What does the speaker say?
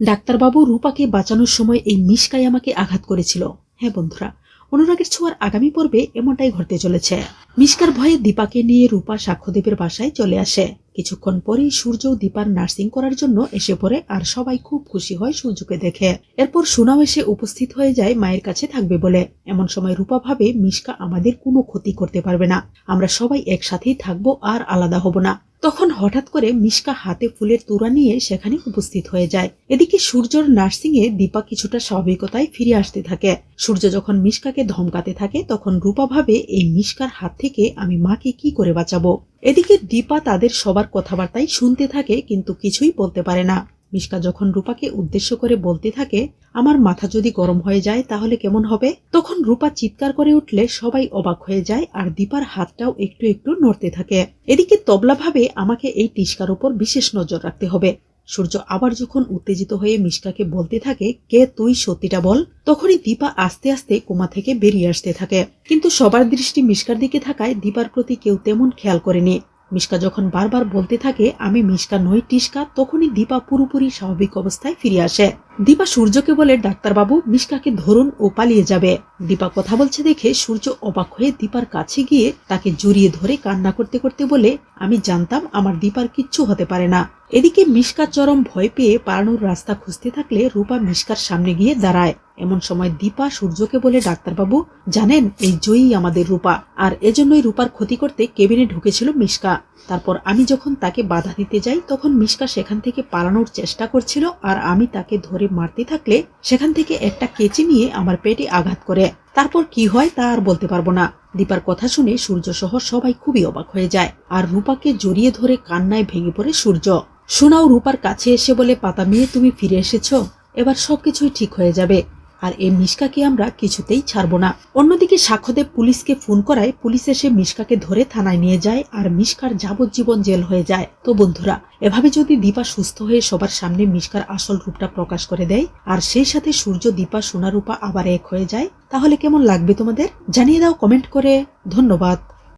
ডাক্তারবাবু রূপাকে বাঁচানোর সময় এই মিশকাই আমাকে আঘাত করেছিল। হ্যাঁ বন্ধুরা, অনুরাগের ছোঁয়ার আগামী পর্বে এমনটাই ঘটতে চলেছে। মিশকার ভয়ে দীপাকে নিয়ে রূপা সাক্ষ্যদেবের বাসায় চলে আসে। কিছুক্ষণ পরেই সূর্য দীপার নার্সিং করার জন্য এসে পড়ে আর সবাই খুব খুশি হয় সূর্যকে দেখে। এরপর সুনাও এসে উপস্থিত হয়ে যায় মায়ের কাছে থাকবে বলে। এমন সময় রূপা ভাবে, মিশকা, আমাদের কোনো ক্ষতি করতে পারবে না। আমরা সবাই একসাথেই থাকব আর আলাদা হব না। তখন হঠাৎ করে মিশকা হাতে ফুলের তুরা নিয়ে সেখানে উপস্থিত হয়ে যায়। এদিকে সূর্যর নার্সিং এ দীপা কিছুটা স্বাভাবিকতায় ফিরে আসতে থাকে। সূর্য যখন মিশকাকে ধমকাতে থাকে, তখন রূপা ভাবে, এই মিশকার হাত থেকে আমি মাকে কি করে বাঁচাবো? এদিকে দীপা তাদের সবার কথাবার্তাই শুনতে থাকে, কিন্তু কিছুই বলতে পারে না। মিশকা যখন রূপাকে উদ্দেশ্য করে বলতে থাকে, আমার মাথা যদি গরম হয়ে যায় তাহলে কেমন হবে? তখন রূপা চিৎকার করে উঠলে সবাই অবাক হয়ে যায় আর দীপার হাতটাও একটু একটু নড়তে থাকে। এদিকে তবলা ভাবে আমাকে এই টিস্কার উপর বিশেষ নজর রাখতে হবে। সূর্য আবার যখন উত্তেজিত হয়ে মিশকাকে বলতে থাকে, কে তুই, সত্যিটা বল? তখনই দীপা আস্তে আস্তে কোমা থেকে বেরিয়ে আসতে থাকে। কিন্তু সবার দৃষ্টি মিশকার দিকে থাকায় দীপার প্রতি কেউ তেমন খেয়াল করেনি। মিশকা যখন বারবার বলতে থাকে, আমি মিশকা নই টিস্কা তখনই দীপা পুরোপুরি স্বাভাবিক অবস্থায় ফিরে আসে। দীপা সূর্যকে বলে, ডাক্তারবাবু, মিশকাকে ধরুন, ও পালিয়ে যাবে। দীপা কথা বলছে দেখে সূর্য অবাক হয়ে দীপার কাছে গিয়ে তাকে জড়িয়ে ধরে কান্না করতে করতে বলে, আমি জানতাম আমার দীপার কিচ্ছু হতে পারে না। এদিকে মিশকা চরম ভয় পেয়ে পালানোর রাস্তা খুঁজতে থাকলে রূপা মিশকার সামনে গিয়ে দাঁড়ায়। এমন সময় দীপা সূর্যকে বলে, ডাক্তারবাবু, জানেন, এই জয়ী আমাদের রূপা। আর এজন্যই রূপার ক্ষতি করতে কেবিনে ঢুকেছিল মিশকা। তারপর আমি যখন তাকে বাধা দিতে যাই, তখন মিশকা সেখান থেকে পালানোর চেষ্টা করছিল আর আমি তাকে ধরে মারতে থাকলে সেখান থেকে একটা কেচি নিয়ে আমার পেটে আঘাত করে। তারপর কি হয় তা আর বলতে পারব না। দীপার কথা শুনে সূর্য সহ সবাই খুবই অবাক হয়ে যায়। আর রূপাকে জড়িয়ে ধরে কান্নায় ভেঙে পড়ে সূর্য। সোনাও রূপার কাছে এসে বলে, পাতা মেয়ে, তুমি ফিরে এসেছ? এবার সবকিছুই ঠিক হয়ে যাবে। আর এই মিশকাকে আমরা কিছুতেই ছাড়বো না। অন্যদিকে সাক্ষ্যদেব পুলিশকে ফোন করায় পুলিশ এসে মিশকাকে ধরে থানায় নিয়ে যায় আর মিশকার যাবজ্জীবন জেল হয়ে যায়। তো বন্ধুরা, এভাবে যদি দীপা সুস্থ হয়ে সবার সামনে মিশকার আসল রূপটা প্রকাশ করে দেয় আর সেই সাথে সূর্য, দীপা সোনারূপা আবার এক হয়ে যায়, তাহলে কেমন লাগবে তোমাদের? জানিয়ে দাও কমেন্ট করে। ধন্যবাদ।